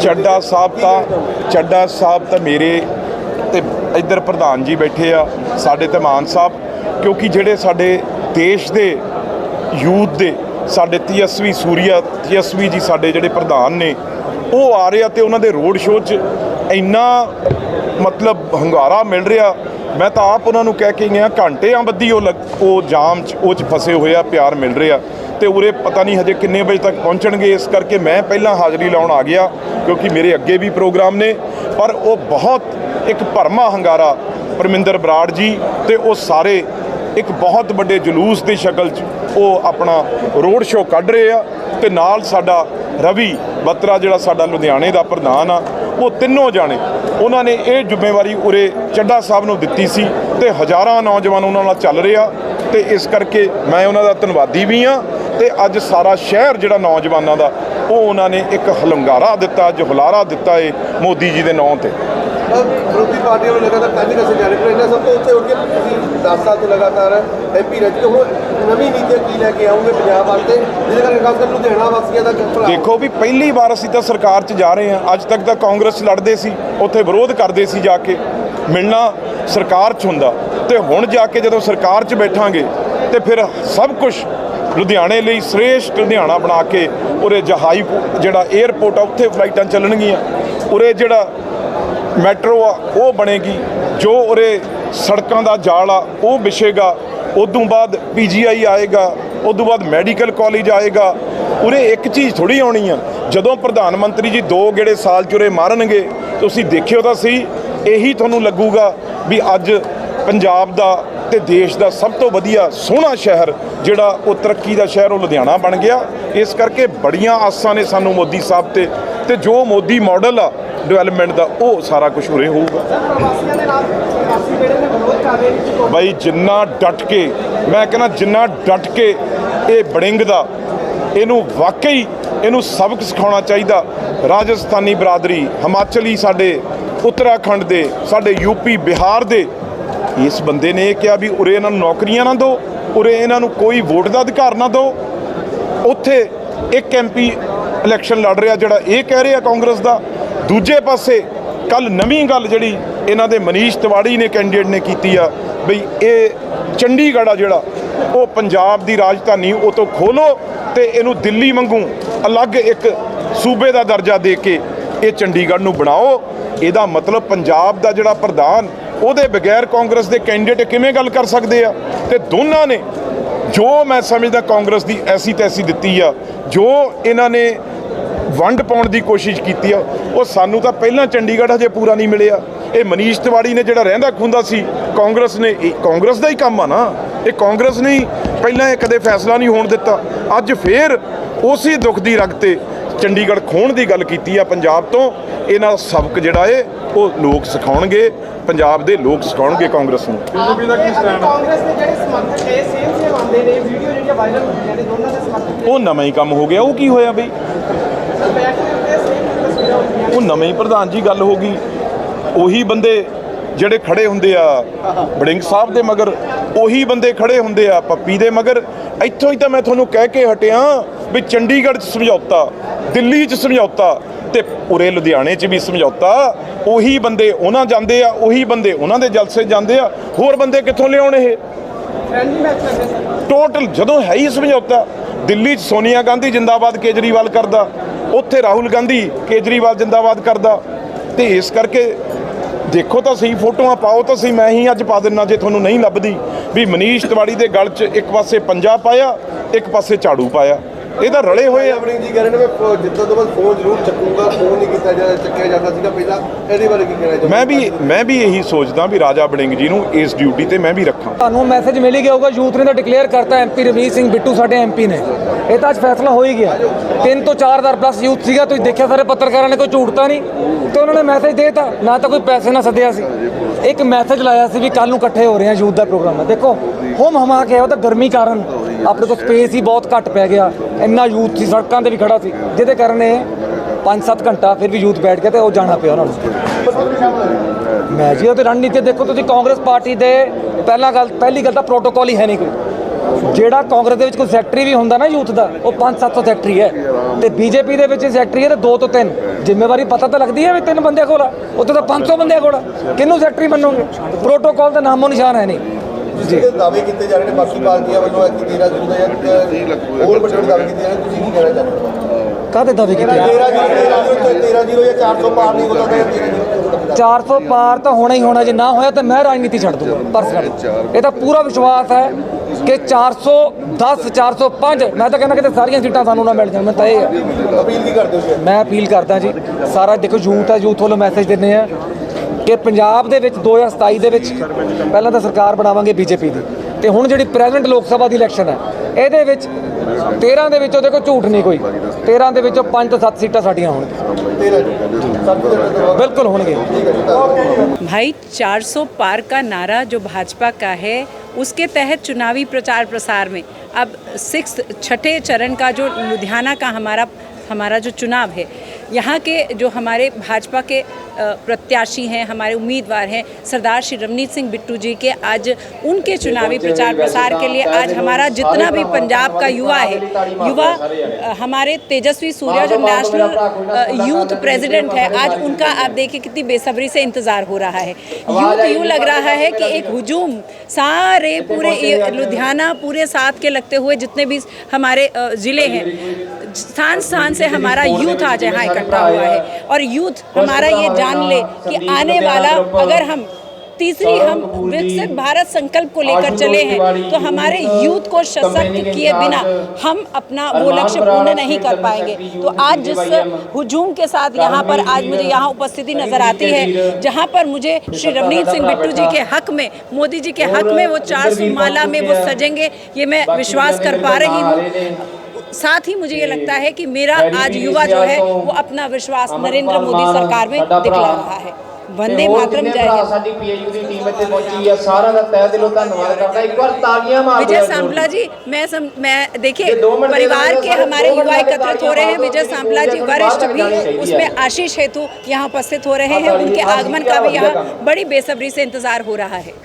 ਚੱਡਾ ਸਾਹਿਬ ਤਾਂ, ਚੱਡਾ ਸਾਹਿਬ ਤਾਂ ਮੇਰੇ ਤੇ ਇੱਧਰ ਪ੍ਰਧਾਨ ਜੀ ਬੈਠੇ ਆ, ਸਾਡੇ ਤੇ ਮਾਨ ਸਾਹਿਬ, ਕਿਉਂਕਿ ਜਿਹੜੇ ਸਾਡੇ ਦੇਸ਼ ਦੇ ਯੂਥ ਦੇ, ਸਾਡੇ ਤੀਸਵੀ ਸੂਰੀਆ ਤੀਸਵੀ ਜੀ ਸਾਡੇ ਜਿਹੜੇ ਪ੍ਰਧਾਨ ਨੇ, ਉਹ ਆ ਰਹੇ ਆ ਤੇ ਉਹਨਾਂ ਦੇ ਰੋਡ ਸ਼ੋਅ 'ਚ ਇੰਨਾ ਮਤਲਬ ਹੰਗਾਰਾ ਮਿਲ ਰਿਹਾ ਮੈਂ ਤਾਂ ਆਪ ਉਹਨਾਂ ਨੂੰ ਕਹਿ ਕੇ ਗਿਆ ਘੰਟਿਆਂ ਬੱਧੀ ਉਹ ਲੱਗ- ਉਹ ਜਾਮ 'ਚ, ਉਹ 'ਚ ਫਸੇ ਹੋਏ ਆ, ਪਿਆਰ ਮਿਲ ਰਿਹਾ। ਤੇ ਉਰੇ ਪਤਾ ਨਹੀਂ ਹਜੇ ਕਿੰਨੇ ਵਜੇ ਤੱਕ ਪਹੁੰਚਣਗੇ, ਇਸ ਕਰਕੇ ਮੈਂ ਪਹਿਲਾਂ ਹਾਜ਼ਰੀ ਲਾਉਣ ਆ ਗਿਆ, ਕਿਉਂਕਿ ਮੇਰੇ ਅੱਗੇ ਵੀ ਪ੍ਰੋਗਰਾਮ ਨੇ। ਪਰ ਉਹ ਬਹੁਤ ਇੱਕ ਭਰਮਾ ਹੰਗਾਰਾ, ਪਰਮਿੰਦਰ ਬਰਾੜ ਜੀ, ਤੇ ਉਹ ਸਾਰੇ ਇੱਕ ਬਹੁਤ ਵੱਡੇ ਜਲੂਸ ਦੀ ਸ਼ਕਲ 'ਚ ਉਹ ਆਪਣਾ ਰੋਡ ਸ਼ੋਅ ਕੱਢ ਰਹੇ ਆ। ਤੇ ਨਾਲ ਸਾਡਾ ਰਵੀ ਬੱਤਰਾ, ਜਿਹੜਾ ਸਾਡਾ ਲੁਧਿਆਣੇ ਦਾ ਪ੍ਰਧਾਨ ਆ, ਉਹ ਤਿੰਨੋਂ ਜਾਣੇ ਉਹਨਾਂ ਨੇ ਇਹ ਜ਼ਿੰਮੇਵਾਰੀ ਉਰੇ ਚੱਡਾ ਸਾਹਿਬ ਨੂੰ ਦਿੱਤੀ ਸੀ ਤੇ ਹਜ਼ਾਰਾਂ ਨੌਜਵਾਨ ਉਹਨਾਂ ਨਾਲ ਚੱਲ ਰਿਹਾ ਤੇ ਇਸ ਕਰਕੇ ਮੈਂ ਉਹਨਾਂ ਦਾ ਧੰਨਵਾਦੀ ਵੀ ਆ ਤੇ ਅੱਜ ਸਾਰਾ ਸ਼ਹਿਰ ਜਿਹੜਾ ਨੌਜਵਾਨਾਂ ਦਾ, ਉਹ ਉਹਨਾਂ ਨੇ ਇੱਕ ਹਲੰਗਾਰਾ ਦਿੱਤਾ ਅੱਜ ਦਿੱਤਾ ਏ ਮੋਦੀ ਜੀ ਦੇ ਨਾਂ ਤੇ। ਵਿਰੋਧੀ ਪਾਰਟੀਆਂ ਨੂੰ ਲਗਾਤਾਰ ਕਾਲੀ ਕਸੇ ਜਾ ਰਹੇ ਪਰ ਸਭ ਤੋਂ ਉੱਤੇ ਉੱਠ ਕੇ ਤੁਸੀਂ 10 ਸਾਲ ਤੋਂ ਲਗਾਤਾਰ ਐਮਪੀ ਰਹਿ ਚੁੱਕੇ ਹੋ। ਨਵੀਂ ਨੀਤੀ ਕੀ ਲੈ ਕੇ ਆਉਂਗੇ ਪੰਜਾਬ ਵਾਸਤੇ? ਜਿਹਦੇ ਕਰਕੇ ਖਾਸ ਕਰ ਲੁਧਿਆਣਾ ਵਾਸੀਆਂ ਦਾ ਦੇਖੋ ਵੀ ਪਹਿਲੀ ਵਾਰ ਅਸੀਂ ਤਾਂ ਸਰਕਾਰ 'ਚ ਜਾ ਰਹੇ ਹਾਂ। ਅੱਜ ਤੱਕ ਤਾਂ ਕਾਂਗਰਸ ਲੜਦੇ ਸੀ, ਉੱਥੇ ਵਿਰੋਧ ਕਰਦੇ ਸੀ ਜਾ ਕੇ। ਮਿਲਣਾ ਸਰਕਾਰ 'ਚ ਹੁੰਦਾ। ਤੇ ਹੁਣ ਜਾ ਕੇ ਜਦੋਂ ਸਰਕਾਰ 'ਚ ਬੈਠਾਂਗੇ, ਤੇ ਫਿਰ ਸਭ ਕੁਝ ਲੁਧਿਆਣੇ ਲਈ ਸ੍ਰੇਸ਼ਟ ਲੁਧਿਆਣਾ ਬਣਾ ਕੇ, ਉਰੇ ਜਹਾਈ ਜਿਹੜਾ 에ਅਰਪੋਰਟ ਆ, ਉੱਥੇ ਫਲਾਈਟਾਂ ਚੱਲਣਗੀਆਂ। ਉਰੇ ਜਿਹੜਾ ਮੈਟਰੋ ਆ, ਉਹ ਬਣੇਗੀ, ਜੋ ਉਰੇ ਸੜਕਾਂ ਦਾ ਜਾਲ ਆ, ਉਹ ਵਿਛੇਗਾ, ਉਦੋਂ ਬਾਅਦ ਪੀਜੀਆਈ ਆਏਗਾ, ਉਦੋਂ ਬਾਅਦ ਮੈਡੀਕਲ ਕਾਲਜ ਆਏਗਾ, ਉਰੇ ਇੱਕ ਚੀਜ਼ ਥੋੜੀ ਆਉਣੀ ਆ, ਜਦੋਂ ਪ੍ਰਧਾਨ ਮੰਤਰੀ ਜੀ ਦੋ ਗੇੜੇ ਸਾਲ ਚੁਰੇ ਮਾਰਨਗੇ, ਤੁਸੀਂ ਦੇਖਿਓ ਤਾਂ ਸਹੀ, ਇਹੀ ਤੁਹਾਨੂੰ ਲੱਗੂਗਾ ਵੀ ਅੱਜ ਪੰਜਾਬ ਦਾ ਤੇ ਦੇਸ਼ ਦਾ ਸਭ ਤੋਂ ਵਧੀਆ ਸੋਹਣਾ ਸ਼ਹਿਰ, ਜਿਹੜਾ ਉਹ ਤਰੱਕੀ ਦਾ ਸ਼ਹਿਰ, ਉਹ ਲੁਧਿਆਣਾ ਬਣ ਗਿਆ। ਇਸ ਕਰਕੇ ਬੜੀਆਂ ਆਸਾਂ ਨੇ ਸਾਨੂੰ ਮੋਦੀ ਸਾਹਿਬ ਤੇ ਤੇ ਜੋ ਮੋਦੀ ਮਾਡਲ ਆ ਡਿਵੈਲਪਮੈਂਟ ਦਾ ਉਹ ਸਾਰਾ ਕੁਝ ਉਰੇ ਹੋਊਗਾ। ਬਾਈ ਜਿੰਨਾ ਡਟ ਕੇ, ਮੈਂ ਕਹਿੰਦਾ ਜਿੰਨਾ ਡਟ ਕੇ ਇਹ ਬੜਿੰਗ ਦਾ, ਇਹਨੂੰ ਵਾਕਈ ਇਹਨੂੰ ਸਬਕ ਸਿਖਾਉਣਾ ਚਾਹੀਦਾ। ਰਾਜਸਥਾਨੀ ਬਰਾਦਰੀ, ਹਿਮਾਚਲੀ ਸਾਡੇ, ਉੱਤਰਾਖੰਡ ਦੇ, ਸਾਡੇ ਯੂਪੀ ਬਿਹਾਰ ਦੇ। ਇਸ ਬੰਦੇ ਨੇ ਇਹ ਕਿਹਾ ਵੀ ਉਰੇ ਇਹਨਾਂ ਨੂੰ ਨੌਕਰੀਆਂ ਨਾ ਦਿਓ, ਉਰੇ ਇਹਨਾਂ ਨੂੰ ਕੋਈ ਵੋਟ ਦਾ ਅਧਿਕਾਰ ਨਾ ਦਿਓ। ਉੱਥੇ ਇੱਕ ਐਮਪੀ ਇਲੈਕਸ਼ਨ ਲੜ ਰਿਹਾ ਜਿਹੜਾ ਇਹ ਕਹਿ ਰਿਹਾ ਕਾਂਗਰਸ ਦਾ ਦੂਜੇ ਪਾਸੇ ਕੱਲ ਨਵੀਂ ਗੱਲ ਜਿਹੜੀ ਇਹਨਾਂ ਦੇ ਮਨੀਸ਼ ਤਿਵਾੜੀ ਨੇ ਕੈਂਡੀਡੇਟ ਨੇ ਕੀਤੀ ਆ ਬਈ ਇਹ ਚੰਡੀਗੜ੍ਹ ਆ ਜਿਹੜਾ, ਉਹ ਪੰਜਾਬ ਦੀ ਰਾਜਧਾਨੀ ਉਹ ਤੋਂ ਖੋਲੋ ਤੇ ਇਹਨੂੰ ਦਿੱਲੀ ਵਾਂਗੂ ਅਲੱਗ ਇੱਕ ਸੂਬੇ ਦਾ ਦਰਜਾ ਦੇ ਕੇ ਇਹ ਚੰਡੀਗੜ੍ਹ ਨੂੰ ਬਣਾਓ। ਇਹਦਾ ਮਤਲਬ ਪੰਜਾਬ ਦਾ ਜਿਹੜਾ ਪ੍ਰਧਾਨ, ਉਹਦੇ ਬਗੈਰ ਕਾਂਗਰਸ ਦੇ ਕੈਂਡੀਡੇਟ ਕਿਵੇਂ ਗੱਲ ਕਰ ਸਕਦੇ ਆ? ਤੇ ਦੋਨਾਂ ਨੇ ਜੋ ਮੈਂ ਸਮਝਦਾ ਕਾਂਗਰਸ ਦੀ ਐਸੀ ਤੈਸੀ ਦਿੱਤੀ ਆ, ਜੋ ਇਹਨਾਂ ਨੇ ਵੰਡ ਪਾਉਣ ਦੀ ਕੋਸ਼ਿਸ਼ ਕੀਤੀ ਆ। ਉਹ ਸਾਨੂੰ ਤਾਂ ਪਹਿਲਾਂ ਚੰਡੀਗੜ੍ਹ ਹਜੇ ਪੂਰਾ ਨਹੀਂ ਮਿਲਿਆ। ਇਹ ਮਨੀਸ਼ ਤਿਵਾੜੀ ਨੇ ਜਿਹੜਾ ਰਹਿੰਦਾ ਖੁੰਦਾ ਸੀ ਕਾਂਗਰਸ ਨੇ ਇਹ ਕਾਂਗਰਸ ਦਾ ਹੀ ਕੰਮ ਆ ਨਾ। ਇਹ ਕਾਂਗਰਸ ਨੇ ਹੀ ਪਹਿਲਾਂ ਇਹ ਕਦੇ ਫੈਸਲਾ ਨਹੀਂ ਹੋਣ ਦਿੱਤਾ। ਅੱਜ ਫੇਰ ਉਸੇ ਦੁੱਖ ਦੀ ਰਗ ਤੇ ਚੰਡੀਗੜ੍ਹ ਖੋਣ ਦੀ ਗੱਲ ਕੀਤੀ ਆ ਪੰਜਾਬ ਤੋਂ। ਇਹਨਾਂ ਸਬਕ ਜਿਹੜਾ ਏ ਉਹ ਲੋਕ ਸਿਖਾਉਣਗੇ। ਪੰਜਾਬ ਦੇ ਲੋਕ ਸਿਖਾਉਣਗੇ ਕਾਂਗਰਸ ਨੂੰ। ਬੀਜੇਪੀ ਦਾ ਕੀ ਸਟੈਂਡ? ਕਾਂਗਰਸ ਦੇ ਜਿਹੜੇ ਸਮਰਥਕ ਨੇ ਸੇਮ ਸੇਮ ਆਉਂਦੇ ਨੇ ਵੀਡੀਓ ਜਿਹੜੀਆਂ ਵਾਇਰਲ ਹੁੰਦੀਆਂ ਨੇ ਦੋਨਾਂ ਦੇ ਸਮਰਥਕ ਉਹ ਨਵਾਂ ਹੀ ਕੰਮ ਹੋ ਗਿਆ ਉਹ ਕੀ ਹੋਇਆ ਬਈ? ਉਹ ਨਵੇਂ ਹੀ ਪ੍ਰਧਾਨ ਜੀ ਗੱਲ ਹੋ ਗਈ। ਉਹੀ ਬੰਦੇ ਜਿਹੜੇ ਖੜੇ ਹੁੰਦੇ ਆ ਬੜਿੰਗ ਸਾਹਿਬ ਦੇ ਮਗਰ, ਉਹੀ ਬੰਦੇ ਖੜੇ ਹੁੰਦੇ ਆ, ਪੱਪੀ ਦੇ ਮਗਰ। ਇੱਥੋਂ ਹੀ ਤਾਂ ਮੈਂ ਤੁਹਾਨੂੰ ਕਹਿ ਕੇ ਹਟਿਆ ਵੀ ਚੰਡੀਗੜ੍ਹ 'ਚ ਸਮਝੌਤਾ, ਦਿੱਲੀ 'ਚ ਸਮਝੌਤਾ ਤੇ ਉਰੇ ਲੁਧਿਆਣੇ 'ਚ ਵੀ ਸਮਝੌਤਾ। ਉਹੀ ਬੰਦੇ ਉਹਨਾਂ ਜਾਂਦੇ ਆ, ਉਹੀ ਬੰਦੇ ਉਹਨਾਂ ਦੇ ਜਲਸੇ ਜਾਂਦੇ ਆ। ਹੋਰ ਬੰਦੇ ਕਿੱਥੋਂ ਲਿਆਉਣ ਇਹ? ਟੋਟਲ ਜਦੋਂ ਹੈ ਹੀ ਸਮਝੌਤਾ। ਦਿੱਲੀ 'ਚ ਸੋਨੀਆ ਗਾਂਧੀ ਜਿੰਦਾਬਾਦ ਕੇਜਰੀਵਾਲ ਕਰਦਾ। ਉੱਥੇ ਰਾਹੁਲ ਗਾਂਧੀ ਕੇਜਰੀਵਾਲ ਜਿੰਦਾਬਾਦ ਕਰਦਾ। ਤੇ ਇਸ ਕਰਕੇ ਦੇਖੋ ਤਾਂ ਸਹੀ, ਫੋਟੋਆਂ ਪਾਓ ਤਾਂ ਸਹੀ, ਮੈਂ ਹੀ ਅੱਜ ਪਾ ਦਿੰਨਾ ਜੇ ਤੁਹਾਨੂੰ ਨਹੀਂ ਲੱਭਦੀ। ਵੀ ਮਨੀਸ਼ ਤਿਵਾੜੀ ਦੇ ਗਲ 'ਚ ਇੱਕ ਪਾਸੇ ਪੰਜਾ ਪਾਇਆ, ਇੱਕ ਪਾਸੇ ਝਾੜੂ ਪਾਇਆ। ਇਹ ਤਾਂ ਰਲੇ ਹੋਏ ਆ। ਆਪਣੀ ਜੀ ਕਹਿ ਰਹੇ ਨੇ ਮੈਂ ਜਿੱਦਾਂ ਤੋਂ ਬਾਅਦ ਫੋਨ ਜ਼ਰੂਰ ਚੱਕੂਗਾ ਫੋਨ ਨਹੀਂ ਕੀਤਾ ਜਾਂਦਾ ਚੱਕਿਆ ਜਾਂਦਾ ਸੀਗਾ ਪਹਿਲਾਂ। ਇਹਦੇ ਬਾਰੇ ਕੀ ਕਹਿਣਾ ਚਾਹੁੰਦੇ ਮੈਂ ਵੀ ਮੈਂ ਵੀ ਇਹੀ ਸੋਚਦਾ ਵੀ ਰਾਜਾ ਬੜਿੰਗ ਜੀ ਨੂੰ ਇਸ ਡਿਊਟੀ ਤੇ ਮੈਂ ਵੀ ਰੱਖਾਂ। ਤੁਹਾਨੂੰ ਮੈਸੇਜ ਮਿਲ ਹੀ ਗਿਆ ਹੋਊਗਾ ਯੂਥ ਨੇ ਤਾਂ ਡਿਕਲੇਅਰ ਕਰਤਾ ਐਮਪੀ ਰਵੀਰ ਸਿੰਘ ਬਿੱਟੂ ਸਾਡੇ ਐਮਪੀ ਨੇ। ਇਹ ਤਾਂ ਅੱਜ ਫੈਸਲਾ ਹੋ ਹੀ ਗਿਆ। ਤਿੰਨ ਤੋਂ 4000 ਪਲੱਸ ਯੂਥ ਸੀਗਾ ਤੁਸੀਂ ਦੇਖਿਆ ਸਾਰੇ ਪੱਤਰਕਾਰਾਂ ਨੇ ਕੋਈ ਝੂਠਤਾ ਨਹੀਂ। ਤੇ ਉਹਨਾਂ ਨੇ ਮੈਸੇਜ ਦੇਤਾ ਨਾ ਤਾਂ ਕੋਈ ਪੈਸੇ ਨਾ ਸੱਦਿਆ ਸੀ। ਇੱਕ ਮੈਸੇਜ ਲਾਇਆ ਸੀ ਵੀ ਕੱਲ ਨੂੰ ਇਕੱਠੇ ਹੋ ਰਹੇ ਆ ਯੂਥ ਦਾ ਪ੍ਰੋਗਰਾਮ। ਹੈ ਦੇਖੋ ਹੋਮ ਹਮਾ ਕੇ ਉਹ ਤਾਂ ਗਰਮੀ ਕਾਰਨ ਆਪਣੇ ਕੋਲ ਸਪੇਸ ਹੀ ਬਹੁਤ ਘੱਟ ਪੈ ਗਿਆ। ਇੰਨਾ ਯੂਥ ਸੀ, ਸੜਕਾਂ ਤੇ ਵੀ ਖੜਾ ਸੀ। ਜਿਹਦੇ ਕਾਰਨ ਇਹ 5-7 ਘੰਟਾ ਫਿਰ ਵੀ ਯੂਥ ਬੈਠ ਗਿਆ ਤੇ ਉਹ ਜਾਣਾ ਪਿਆ ਉਹਨਾਂ ਨੂੰ। ਮੈਂ ਜੀ ਉਹ ਤੇ ਰਣਨੀਤੀ ਦੇਖੋ ਤੁਸੀਂ, ਕਾਂਗਰਸ ਪਾਰਟੀ ਦੇ ਪਹਿਲਾ ਗੱਲ, ਪਹਿਲੀ ਗੱਲ ਤਾਂ ਪ੍ਰੋਟੋਕਾਲ ਹੀ ਹੈ ਨਹੀਂ ਕੋਈ। ਜਿਹੜਾ ਕਾਂਗਰਸ ਦੇ ਵਿੱਚ ਕੋਈ ਸੈਕਟਰੀ ਵੀ ਹੁੰਦਾ ਨਾ ਯੂਥ ਦਾ, ਉਹ 5-700 ਸੈਕਟਰੀ ਹੈ। ਤੇ ਬੀਜੇਪੀ ਦੇ ਵਿੱਚ ਸੈਕਟਰੀ ਹੈ ਤੇ 2 ਤੋਂ 3 ਜ਼ਿੰਮੇਵਾਰੀ ਪਤਾ ਤਾਂ ਲੱਗਦੀ ਹੈ ਵੀ ਤਿੰਨ ਬੰਦੇ ਕੋਲ ਆ। ਉੱਥੇ ਤਾਂ 500 ਬੰਦੇ ਕੋਲ ਆ। ਕਿਹਨੂੰ ਸੈਕਟਰੀ ਮੰਨੋਗੇ? ਪ੍ਰੋਟੋਕਾਲ ਦਾ ਨਾਮੋ ਨਿਸ਼ਾਨ ਹੈ ਨਹੀਂ। ਜਿਹੜੇ ਦਾਅਵੇ ਕੀਤੇ ਜਾ ਰਹੇ ਨੇ ਬਾਕੀ ਪਾਰਟੀਆਂ ਵੱਲੋਂ ਕਿ 13 ਜੂਨ ਦਾ ਜਾਂ ਹੋਰ ਵੱਡੇ ਦਾਅਵੇ ਕੀਤੇ ਜਾ ਰਹੇ ਤੁਸੀਂ ਕੀ ਕਹਿਣਾ ਚਾਹੁੰਦੇ ਹੋ? ਕਾਹਦੇ ਦਾਅਵੇ ਕੀਤੇ 13 ਜੀਰੋ 13 ਜੀਰੋ ਜਾਂ 400 ਪਾਰ ਨਹੀਂ ਹੁੰਦਾ ਤਾਂ 13 ਜੀਰੋ 400 ਪਾਰ ਤਾਂ ਹੋਣਾ ਹੀ ਹੋਣਾ ਜੇ ਨਾ ਹੋਇਆ ਤਾਂ ਮੈਂ ਰਾਜਨੀਤੀ ਛੱਡ ਦੂੰਗਾ ਪਰਸਨਲ ਇਹ ਤਾਂ ਪੂਰਾ ਵਿਸ਼ਵਾਸ ਹੈ ਕਿ 410 405 ਮੈਂ ਤਾਂ ਕਹਿੰਦਾ ਕਿ ਸਾਰੀਆਂ ਸੀਟਾਂ ਸਾਨੂੰ ਨਾ ਮਿਲ ਜਾਣ ਮੈਂ ਤਾਂ ਇਹ ਅਪੀਲ ਕੀ ਕਰਦੇ ਹੋ ਜੀ? ਮੈਂ ਅਪੀਲ ਕਰਦਾ ਜੀ ਸਾਰਾ ਦੇਖੋ ਯੂਥ ਹੈ ਯੂਥ ਵੱਲੋਂ ਮੈਸੇਜ ਦਿੰਦੇ ਆ। ਕਿ ਪੰਜਾਬ ਦੇ ਵਿੱਚ 2027 ਦੇ ਵਿੱਚ ਪਹਿਲਾਂ ਤਾਂ ਸਰਕਾਰ ਬਣਾਵਾਂਗੇ ਬੀਜੇਪੀ ਦੀ ਤੇ ਹੁਣ ਜਿਹੜੀ ਪ੍ਰੈਜ਼ੈਂਟ ਲੋਕ ਸਭਾ ਦੀ ਇਲੈਕਸ਼ਨ ਹੈ ਇਹਦੇ ਵਿੱਚ 13 ਦੇ ਵਿੱਚੋਂ ਦੇਖੋ ਝੂਠ ਨਹੀਂ ਕੋਈ 13 ਦੇ ਵਿੱਚੋਂ 5 ਤੋਂ 7 ਸੀਟਾਂ ਸਾਡੀਆਂ ਹੋਣਗੀਆਂ 13 ਜੂਨ ਸਭ ਤੋਂ ਜ਼ਿਆਦਾ ਬਿਲਕੁਲ ਹੋਣਗੇ भाई 400 पार का नारा जो भाजपा का है उसके तहत चुनावी प्रचार प्रसार में अब सिक्स छठे चरण का जो लुधियाना का हमारा हमारा जो चुनाव है यहाँ के जो हमारे भाजपा के अ, प्रत्याशी हैं हमारे उम्मीदवार हैं सरदार श्री रवनीत सिंह बिट्टू जी के आज उनके चुनावी प्रचार प्रसार के लिए आज हमारा जितना भी पंजाब का युवा है युवा हमारे तेजस्वी सूर्या जो नेशनल यूथ प्रेसिडेंट है आज उनका आप देखिए कितनी बेसब्री से इंतज़ार हो रहा है। यूथ यूँ लग रहा है कि एक हुजूम सारे पूरे लुधियाना पूरे साथ के लगते हुए जितने भी हमारे ज़िले हैं स्थान स्थान से हमारा यूथ आज यहाँ इकट्ठा हुआ है और यूथ हमारा ये जान ले कि आने वाला अगर हम तीसरी हम विकसित भारत संकल्प को लेकर चले हैं तो हमारे यूथ को सशक्त किए बिना हम अपना वो लक्ष्य पूर्ण नहीं कर पाएँगे। तो आज जिस हुजूम के साथ यहाँ पर आज मुझे यहाँ उपस्थिति नज़र आती है जहाँ पर मुझे श्री रवनीत सिंह बिट्टू जी के हक में मोदी जी के हक में वो चार सौ माला में वो सजेंगे ये मैं विश्वास कर पा रही हूँ? साथ ही मुझे ये लगता है कि मेरा आज युवा जो है वो अपना विश्वास नरेंद्र मोदी सरकार में दिखला रहा है वंदे मातरम जय हिंद ਸਾਡੀ ਪੀਏਯੂ ਦੀ ਟੀਮ ਇੱਥੇ ਪਹੁੰਚੀ ਹੈ ਸਾਰਿਆਂ ਦਾ ਤਹਿ ਦਿਲੋਂ ਧੰਨਵਾਦ ਕਰਦਾ ਇੱਕ ਵਾਰ ਤਾਲੀਆਂ ਮਾਰ विजय सांपला जी मैं सम, मैं देखिए परिवार के हमारे युवा एकत्रित हो रहे हैं विजय सांपला जी वरिष्ठ भी उसमें आशीष हेतु यहाँ उपस्थित हो रहे हैं उनके आगमन का भी यहाँ बड़ी बेसब्री से इंतजार हो रहा है